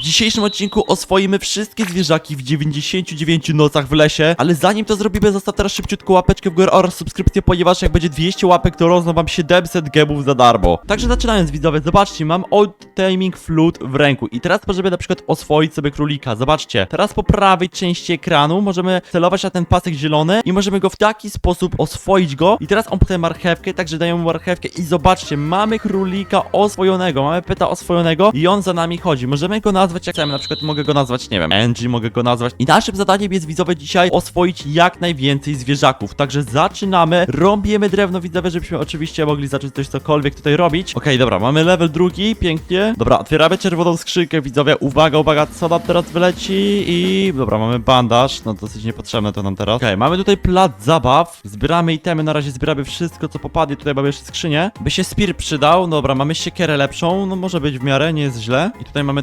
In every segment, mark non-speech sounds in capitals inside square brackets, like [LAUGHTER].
dzisiejszym odcinku oswoimy wszystkie zwierzaki w 99 nocach w lesie, ale zanim to zrobimy, zostaw teraz szybciutko łapeczkę w górę oraz subskrypcję, ponieważ jak będzie 200 łapek, to rozdam wam 700 gemów za darmo. Także zaczynając widzowie, zobaczcie, mam Old Taming Flute w ręku i teraz możemy na przykład oswoić sobie królika. Zobaczcie, teraz po prawej części ekranu możemy celować na ten pasek zielony i możemy go w taki sposób oswoić go i teraz on podaje marchewkę, także daję mu marchewkę i zobaczcie, mamy królika oswojonego, mamy peta oswojonego i on za nami chodzi. Możemy go nazwać jak chcemy, na przykład mogę go nazwać, nie wiem, Angie mogę go nazwać. I naszym zadaniem jest widzowie dzisiaj oswoić jak najwięcej zwierzaków. Także zaczynamy, rąbiemy drewno widzowie, żebyśmy oczywiście mogli zacząć coś cokolwiek tutaj robić. Okej, dobra, mamy level drugi, pięknie. Dobra, otwieramy czerwoną skrzynkę widzowie. Uwaga, uwaga, co nam teraz wyleci i... Dobra, mamy bandaż, no dosyć niepotrzebne to nam teraz. Okej, mamy tutaj plac zabaw, zbieramy itemy, na razie zbieramy wszystko co popadnie. Tutaj mamy jeszcze skrzynię. By się Spear przydał, dobra, mamy siekierę lepszą, no może być w miarę, nie jest źle. I tutaj mamy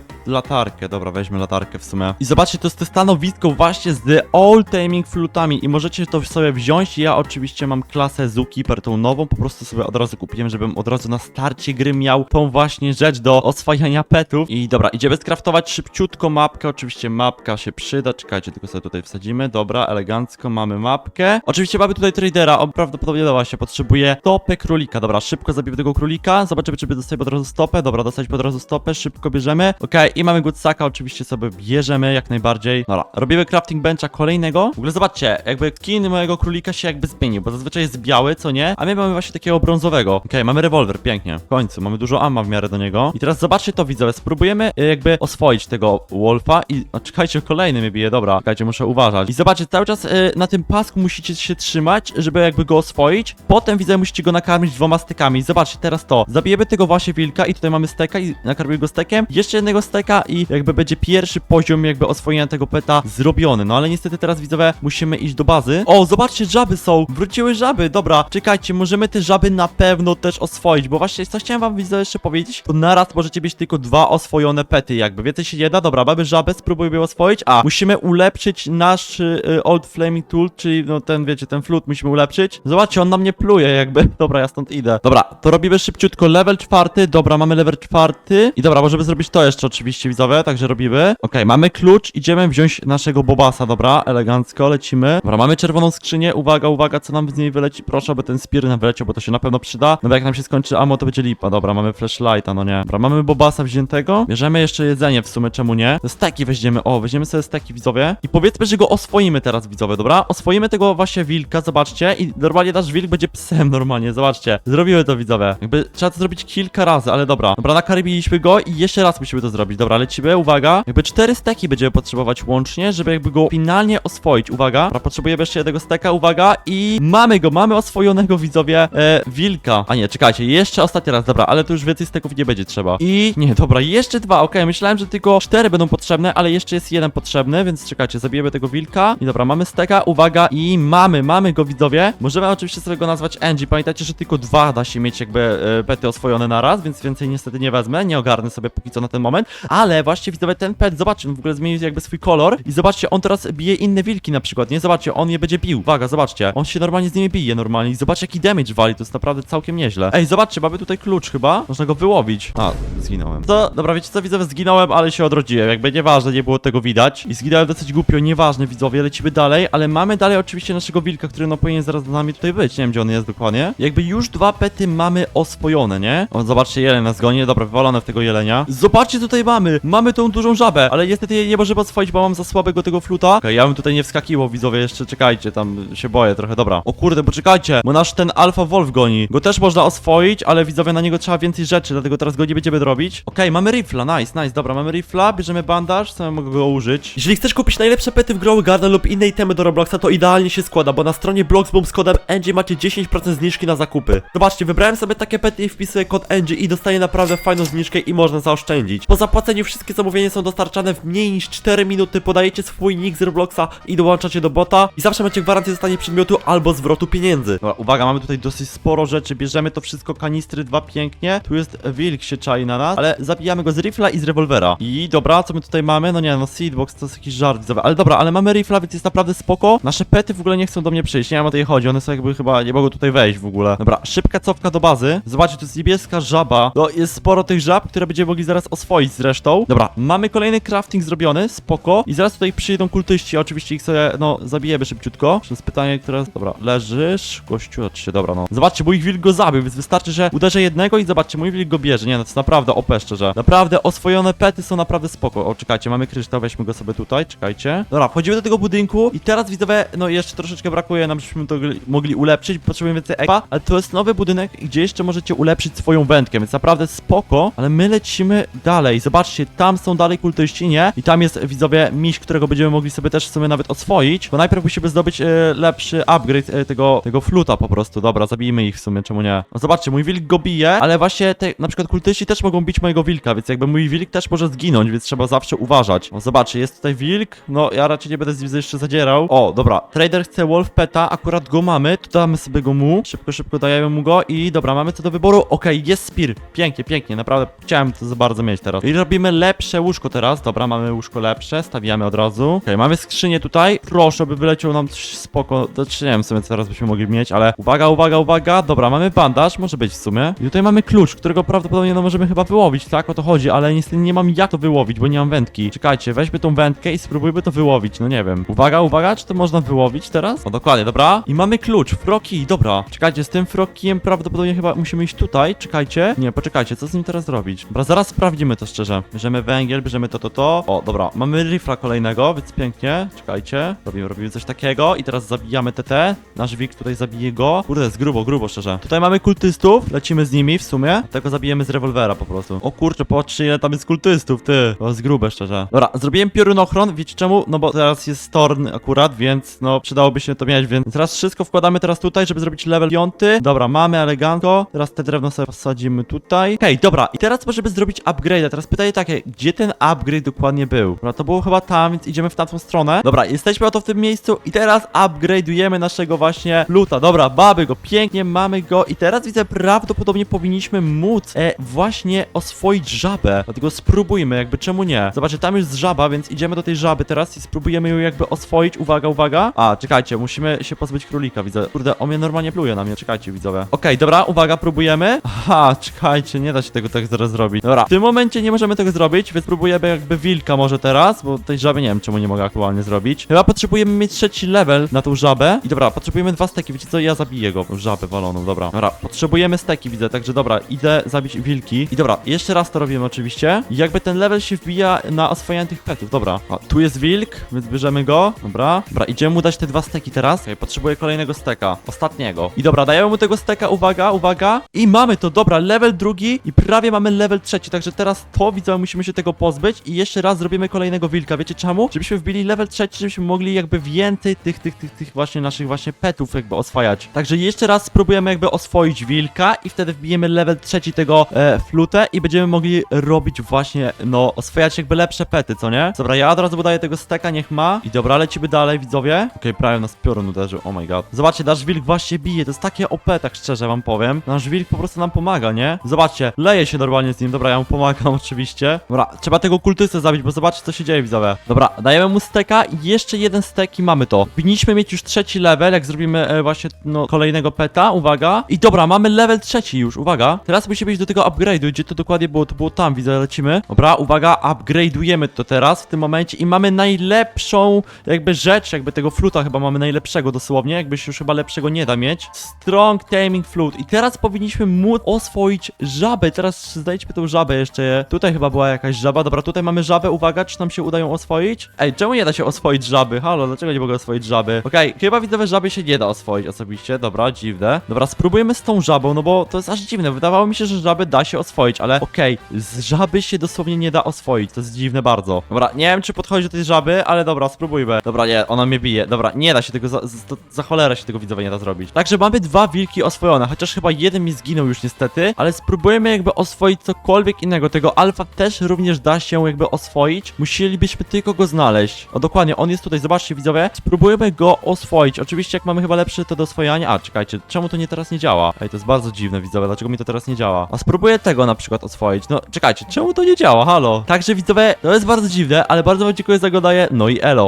latarkę, dobra, weźmy latarkę w sumie. I zobaczcie, to jest to stanowisko właśnie z All Taming Flutami i możecie to sobie wziąć. Ja oczywiście mam klasę Zookeeper, tą nową, po prostu sobie od razu kupiłem, żebym od razu na starcie gry miał tą właśnie rzecz do oswajania petów. I dobra, idziemy skraftować szybciutko mapkę, oczywiście mapka się przyda, czekajcie, tylko sobie tutaj wsadzimy, dobra, elegancko, mamy mapkę. Oczywiście mamy tutaj tradera, on prawdopodobnie, dobra, się potrzebuje stopę królika, dobra, szybko zabijemy tego królika, zobaczymy, czy dostać od razu stopę, dobra, dostać od razu stopę, szybko bierzemy, okej, i mamy goodsaka, oczywiście sobie bierzemy jak najbardziej, dobra, robimy crafting bencha kolejnego, w ogóle zobaczcie, jakby skin mojego królika się jakby zmienił, bo zazwyczaj jest biały, co nie, a my mamy właśnie takiego brązowego, okej, mamy rewolwer, pięknie, w końcu, mamy dużo ammo w miarę do niego. I teraz zobaczcie to widzowie, spróbujemy y, jakby oswoić tego wolfa i, czekajcie, kolejny mnie bije, dobra, czekajcie, muszę uważać. I zobaczcie, cały czas y, na tym pasku musicie się trzymać, żeby jakby go oswoić, potem widzę, musicie go nakarmić dwoma stekami, zobaczcie teraz to, zabijemy tego właśnie wilka i tutaj mamy steka i nakarmimy go stekiem, jeszcze jednego steka i jakby będzie pierwszy poziom jakby oswojenia tego peta zrobiony, no ale niestety teraz widzowie musimy iść do bazy. O, zobaczcie, żaby są, wróciły żaby, dobra, czekajcie, możemy te żaby na pewno też oswoić, bo właśnie co chciałem wam widzowie jeszcze powiedzieć, to naraz możecie mieć tylko dwa oswojone pety jakby, więcej się nie da, dobra, mamy żabę, spróbujmy oswoić, a musimy ulepszyć nasz y, Old Flaming Tool, czyli no ten, wiecie, ten flut musimy ulepszyć. Zobaczcie, on na mnie pluje jakby, [LAUGHS] dobra, ja stąd idę. Dobra, to robimy szybciutko, level czwarty, dobra, mamy level czwarty. I dobra, możemy zrobić to jeszcze oczywiście widzowie, także robimy. Okej, mamy klucz, idziemy wziąć naszego bobasa, dobra, elegancko, lecimy. Dobra, mamy czerwoną skrzynię, uwaga, uwaga, co nam z niej wyleci, proszę, aby ten spear nam wyleciał, bo to się na pewno przyda. No jak nam się skończy ammo, to będzie lipa, dobra, mamy flashlighta, no nie. Dobra, mamy bobasa wziętego, bierzemy jeszcze jedzenie w sumie, czemu nie? To steki weźmiemy, o, weźmiemy sobie steki widzowie i powiedzmy, że go oswoimy teraz widzowie, dobra? Oswoimy tego właśnie wilka, zobaczcie i normalnie nasz wilk będzie psem normalnie, zobaczcie. Zrobimy to widzowie. Jakby trzeba to zrobić kilka razy, ale dobra. Dobra, nakarmiliśmy go i jeszcze raz musimy to zrobić. Dobra, uwaga. Jakby cztery steki będziemy potrzebować łącznie, żeby jakby go finalnie oswoić. Uwaga. Dobra, potrzebujemy jeszcze jednego steka, uwaga i mamy go, mamy oswojonego widzowie e, wilka. A nie, czekajcie, jeszcze ostatni raz, dobra, ale tu już więcej steków nie będzie trzeba. I nie, dobra, jeszcze dwa, okej, myślałem, że tylko cztery będą potrzebne, ale jeszcze jest jeden potrzebny, więc czekajcie, zabijemy tego wilka. I dobra, mamy steka, uwaga i mamy, mamy go widzowie. Możemy oczywiście sobie go nazwać Angie. Pamiętajcie, że tylko dwa da się mieć jakby e, pety oswojone na raz, więc więcej niestety nie wezmę, nie ogarnę sobie póki co na ten moment. Ale właśnie widzowie, ten pet, zobaczcie, on w ogóle zmienił jakby swój kolor i zobaczcie, on teraz bije inne wilki na przykład, nie? Zobaczcie, on je będzie bił. Uwaga, zobaczcie, on się normalnie z nimi bije normalnie i zobaczcie jaki damage wali, to jest naprawdę całkiem nieźle. Ej, zobaczcie, mamy tutaj klucz chyba, można go wyłowić. A, zginąłem. To, dobra, wiecie co widzowie, zginąłem, ale się odrodziłem, jakby nieważne, nie było tego widać. I zginąłem dosyć głupio, nieważne widzowie, lecimy dalej, ale mamy dalej oczywiście naszego wilka, który no powinien zaraz z nami tutaj być, nie wiem gdzie on jest dokładnie. Jakby już dwa pety mamy oswojone, nie? O, zobaczcie, jeleń nas goni, dobra, wywalone w tego jelenia. Zobaczcie, tutaj mamy, mamy tą dużą żabę, ale niestety jej nie możemy oswoić, bo mam za słabego tego fluta. Okej, ja bym tutaj nie wskakiwał, widzowie, jeszcze czekajcie, tam się boję trochę, dobra. O kurde, poczekajcie, bo nasz ten Alpha Wolf goni. Go też można oswoić, ale widzowie, na niego trzeba więcej rzeczy, dlatego teraz go nie będziemy robić. Okej, mamy rifla, nice, nice, dobra, mamy rifla, bierzemy bandaż, sobie mogę go użyć. Jeżeli chcesz kupić najlepsze pety w Grow Garden lub inne itemy do Robloxa, to idealnie się składa, bo na stronie Bloxboom z kodem NG macie 10% zniżki na zakupy. Zobaczcie, wybrałem sobie takie pety i wpisuję kod NG i dostaję naprawdę fajną zniżkę i można zaoszczędzić. Po zapłaceniu wszystkie zamówienia są dostarczane w mniej niż 4 minuty, podajecie swój nick z Robloxa i dołączacie do bota i zawsze macie gwarancję dostania przedmiotu albo zwrotu pieniędzy. Dobra, uwaga, mamy tutaj dosyć sporo rzeczy, bierzemy to wszystko, kanistry dwa pięknie. Tu jest wilk się czai na nas, ale zabijamy go z rifla i z rewolwera. I dobra, co my tutaj mamy? No nie, no seedbox to jest jakiś żart, ale dobra, ale mamy rifla, więc jest naprawdę spoko. Nasze pety w ogóle nie chcą do mnie przyjść, nie wiem o tej chodzi, one są jakby chyba, nie mogą tutaj wejść w ogóle. Dobra, szybka cofka do bazy. Zobaczcie, to jest niebieska żaba. No, jest sporo tych żab, które będziemy mogli zaraz oswoić zresztą. Dobra, mamy kolejny crafting zrobiony, spoko. I zaraz tutaj przyjdą kultyści, oczywiście ich sobie, no, zabijemy szybciutko. To jest pytanie, które... Dobra, leżysz, gościu, oczywiście, dobra, no. Zobaczcie, mój wilk go zabił, więc wystarczy, że uderzę jednego i zobaczcie, mój wilk go bierze. Nie, no to jest naprawdę OP, szczerze. Naprawdę oswojone pety są naprawdę spoko. O, czekajcie, mamy kryształ, weźmy go sobie tutaj, czekajcie. Dobra, wchodzimy do tego budynku i teraz widzowie, no jeszcze troszeczkę brakuje nam, żebyśmy to gli- mogli ulepszyć, potrzebujemy więcej expa, ale to jest nowy budynek, gdzie jeszcze możecie ulepszyć swoją wędkę, więc naprawdę spoko, ale my lecimy dalej. Zobaczcie, tam są dalej kultyści, nie? I tam jest, widzowie, miś, którego będziemy mogli sobie też w sumie nawet oswoić, bo najpierw musimy zdobyć e, lepszy upgrade e, tego, tego fluta po prostu. Dobra, zabijmy ich w sumie, czemu nie? No zobaczcie, mój wilk go bije, ale właśnie te, na przykład kultyści też mogą bić mojego wilka, więc jakby mój wilk też może zginąć, więc trzeba zawsze uważać. O, zobaczcie, jest tutaj wilk, no ja raczej nie będę z jeszcze zadzierał. O, dobra, trader chce wolf peta, akurat go mamy, to damy sobie go mu, szybko, szybko dajemy mu go i dobra, mamy co do wyboru, okej, jest spear, pięknie, pięknie, naprawdę chciałem to za bardzo mieć teraz. I robimy lepsze łóżko teraz, dobra, mamy łóżko lepsze, stawiamy od razu. Okej, mamy skrzynię tutaj, proszę, by wyleciał nam spoko, to czy nie wiem co teraz byśmy mogli mieć, ale uwaga, uwaga, uwaga, dobra, mamy bandaż, może być w sumie. I tutaj mamy klucz, którego prawdopodobnie no możemy chyba wyłowić, tak, o to chodzi, ale niestety nie mam jak to wyłowić, bo nie mam wędki. Czekajcie, weźmy tą wędkę i spróbujmy to wyłowić, no nie wiem. Uwaga, uwaga, czy to można wyłowić teraz? O, dokładnie, dobra. I mamy klucz, froki, dobra. Czekajcie, z tym frokiem prawdopodobnie chyba musimy iść tutaj, czekajcie. Nie, poczekajcie, co z nim teraz zrobić? Dobra, zaraz sprawdzimy to szczerze. Bierzemy węgiel, bierzemy to, to, to. O, dobra, mamy rifla kolejnego, więc pięknie. Czekajcie, robimy, robimy coś takiego i teraz zabijamy TT. Nasz wilk tutaj zabije go. Kurde, jest grubo, grubo szczerze. Tutaj mamy kultystów, lecimy z nimi w sumie. Tego zabijemy z rewolwera po prostu. O kurczę, patrzcie ile tam jest kultystów, ty. To jest grube szczerze. Dobra, zrobiłem piorunochron, wiecie czemu? No bo teraz jest Storn akurat, więc no przydałoby się to mieć, więc teraz wszystko wkładamy teraz tutaj, żeby zrobić level 5. Dobra, mamy elegancko. Teraz te drewno sobie posadzimy tutaj. Hej, dobra, i teraz żeby zrobić upgrade, teraz pytanie takie, gdzie ten upgrade dokładnie był? Dobra, to było chyba tam, więc idziemy w tamtą stronę. Dobra, jesteśmy oto w tym miejscu i teraz upgrade'ujemy naszego właśnie luta. Dobra, baby go, pięknie mamy go i teraz widzę, prawdopodobnie powinniśmy móc e, właśnie oswoić żabę. Dlatego spróbujmy, jakby czemu nie? Zobaczcie, tam jest żaba, więc idziemy do tej żaby teraz i spróbujemy ją jakby oswoić. Uwaga, uwaga. A, czekajcie, musimy się pozbyć królika, widzę. Kurde, on mnie normalnie pluje na mnie, czekajcie, widzowie. Okej, dobra, uwaga, próbujemy. Aha, czekajcie, nie da się tego tak zaraz zrobić. Dobra, w tym momencie nie możemy tego zrobić, więc próbujemy jakby wilka może teraz, bo tej żaby nie wiem, czemu nie mogę aktualnie zrobić. Chyba potrzebujemy mieć trzeci level na tą żabę. I dobra, potrzebujemy dwa steki, wiecie co, ja zabiję go, żabę waloną, dobra. Dobra, potrzebujemy steki, widzę, także dobra, idę zabić wilki. I dobra, jeszcze raz to robimy oczywiście. I jakby ten level się wbija na oswajanie tych petów, dobra. A, tu jest wilk, więc bierzemy go, dobra. Dobra, idziemy mu dać te dwa steki teraz. Okej, potrzebuję kolejnego steka, ostatniego. I dobra, dajemy mu tego steka, uwaga, uwaga. I mamy to, dobra, level drugi i prawie mamy level trzeci, także teraz to, widzę, musimy się tego pozbyć i jeszcze raz zrobimy kolejnego wilka, wiecie czemu? Żebyśmy wbili level trzeci, żebyśmy mogli jakby więcej tych, tych, tych, tych właśnie naszych właśnie petów jakby oswajać. Także jeszcze raz spróbujemy jakby oswoić wilka i wtedy wbijemy level trzeci tego e, flutę i będziemy mogli robić właśnie, no, oswajać jakby lepsze pety, co nie? Dobra, ja od razu podaję tego steka, niech ma. I dobra, lecimy dalej, widzowie. Okej, prawie nas piorun uderzył, oh my god. Zobaczcie, nasz wilk właśnie bije, to jest takie OP, tak szczerze wam powiem. Nasz wilk po prostu nam pomaga, nie? Zobaczcie, leje się normalnie z nim, dobra, ja mu pomagam [LAUGHS] oczywiście. Dobra, trzeba tego kultystę zabić, bo zobaczcie, co się dzieje, widzowie. Dobra, dajemy mu steka i jeszcze jeden stek i mamy to. Powinniśmy mieć już trzeci level, jak zrobimy e, właśnie, no, kolejnego peta, uwaga. I dobra, mamy level trzeci już, uwaga. Teraz musimy iść do tego upgrade'u, gdzie to dokładnie było, to było tam, widzę, lecimy. Dobra, uwaga, upgrade'ujemy to teraz, w tym momencie i mamy najlepszą jakby rzecz, jakby tego fluta chyba mamy najlepszego dosłownie, jakby się już chyba lepszego nie da mieć. Strong Taming Flute i teraz powinniśmy móc oswoić żabę, teraz znajdźmy tą żabę jeszcze, tutaj chyba była jakaś żaba, dobra, tutaj mamy żabę, uwaga, czy nam się udają oswoić? Ej, czemu nie da się oswoić żaby? Halo, dlaczego nie mogę oswoić żaby? Okej, chyba widzowie żaby się nie da oswoić osobiście, dobra, dziwne. Dobra, spróbujemy z tą żabą, no bo to jest aż dziwne, wydawało mi się, że żaby da się oswoić, ale okej, z żaby się dosłownie nie da oswoić, to jest dziwne bardzo. Dobra, nie wiem, czy podchodzi do tej żaby, ale dobra, spróbujmy. Dobra, nie, ona mnie bije, dobra, nie da się tego, za, za, za cholerę się tego widzowie nie da zrobić. Także mamy dwa wilki oswojone, chociaż chyba jeden mi zginął już niestety, ale spróbujemy jakby oswoić cokolwiek innego. Tego alfa też również da się jakby oswoić. Musielibyśmy tylko go znaleźć. O dokładnie, on jest tutaj, zobaczcie widzowie. Spróbujemy go oswoić. Oczywiście jak mamy chyba lepsze to do oswojania. A, czekajcie, czemu to nie teraz nie działa? Ej, to jest bardzo dziwne widzowie, dlaczego mi to teraz nie działa? A spróbuję tego na przykład oswoić. No, czekajcie, czemu to nie działa? Halo? Także widzowie, to jest bardzo dziwne, ale bardzo wam dziękuję za daję. No i elo.